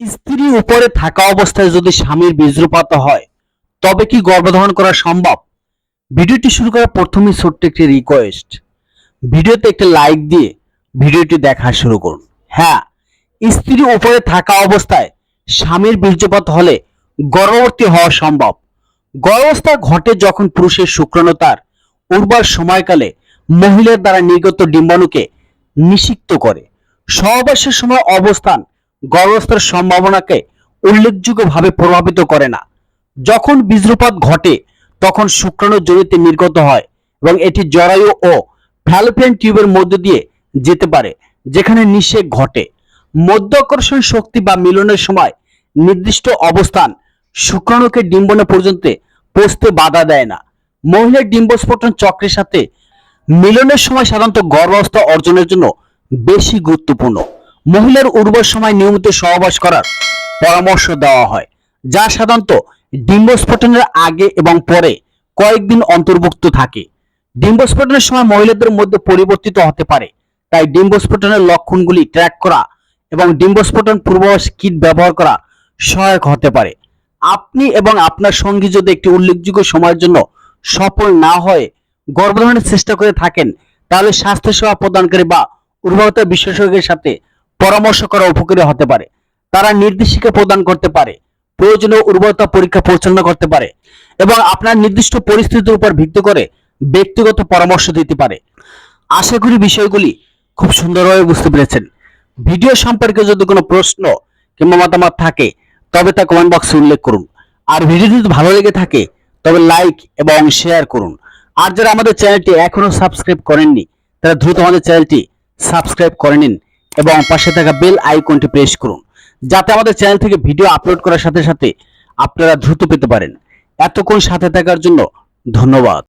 উপরে থাকা অবস্থায় যদি স্বামীর বীজ্রপাত হয়, তবে কি গর্ভধারণ করা সম্ভব? ভিডিওটি শুরু করার প্রথমেই ছোট্ট একটি রিকোয়েস্ট ভিডিওতে একটি লাইক দিয়ে ভিডিওটি দেখা শুরু করুন। হ্যাঁ স্ত্রী উপরে থাকা অবস্থায় স্বামীর বীর্যপাত হলে গর্ভবতী হওয়া সম্ভব। গর্ভাবস্থা ঘটে যখন পুরুষের শুক্রাণু তার উর্বর সময়কালে মহিলার দ্বারা নির্গত ডিম্বাণুকে নিষিক্ত করে। সহবাসের সময় অবস্থান গর্ভাবস্থার সম্ভাবনাকে উল্লেখযোগ্যভাবে প্রভাবিত করে না। যখন বীজ্রপাত ঘটে, তখন শুক্রাণু জড়িতে নির্গত হয় এবং এটি জরায়ু ও ফ্যালোপিয়ান টিউবের মধ্য দিয়ে যেতে পারে, যেখানে নিষেক ঘটে। মধ্যাকর্ষণ শক্তি বা মিলনের সময় নির্দিষ্ট অবস্থান শুক্রাণুকে ডিম্বনে পর্যন্ত পৌঁছতে বাধা দেয় না। মহিলার ডিম্বস্ফোটন চক্রের সাথে মিলনের সময় সাধারণত গর্ভাবস্থা অর্জনের জন্য বেশি গুরুত্বপূর্ণ। মহিলার উর্বর সময় নিয়মিত সহবাস করার পরামর্শ দেওয়া হয়, যা সাধারণত ডিম্বস্ফোটনের আগে এবং পরে কয়েকদিন অন্তর্ভুক্ত থাকে। ডিম্বস্ফোটনের সময় মহিলাদের মধ্যে পরিবর্তিত হতে পারে, তাই ডিম্বস্ফোটনের লক্ষণগুলি ট্র্যাক করা এবং ডিম্বস্ফোটন পূর্বাভাস কিট ব্যবহার করা সহায়ক হতে পারে। আপনি এবং আপনার সঙ্গী যদি একটি উল্লেখযোগ্য সময়ের জন্য সফল না হয়ে গর্ভধারণের চেষ্টা করে থাকেন, তাহলে স্বাস্থ্যসেবা প্রদানকারী বা উর্বরতা বিশেষজ্ঞের সাথে পরামর্শ করা উপকারী হতে পারে। তারা নির্দেশিকা প্রদান করতে পারে, প্রয়োজনীয় উর্বরতা পরীক্ষা পরিচালনা করতে পারে এবং আপনার নির্দিষ্ট পরিস্থিতির উপর ভিত্তি করে ব্যক্তিগত পরামর্শ দিতে পারে। আশা করি বিষয়গুলি খুব সুন্দরভাবে বুঝতে পেরেছেন। ভিডিও সম্পর্কে যদি কোনো প্রশ্ন কিংবা মতামত থাকে, তবে তা কমেন্ট বক্সে উল্লেখ করুন। আর ভিডিওটি যদি ভালো লেগে থাকে, তবে লাইক এবং শেয়ার করুন। আর যারা আমাদের চ্যানেলটি এখনও সাবস্ক্রাইব করেননি, তারা দ্রুত আমাদের চ্যানেলটি সাবস্ক্রাইব করে নিন। এবং পাশে থাকা বেল আইকনটি প্রেস করুন, যাতে আমাদের চ্যানেল থেকে ভিডিও আপলোড করার সাথে সাথে আপনারা দ্রুত পেতে পারেন। এতক্ষণ সাথে থাকার জন্য ধন্যবাদ।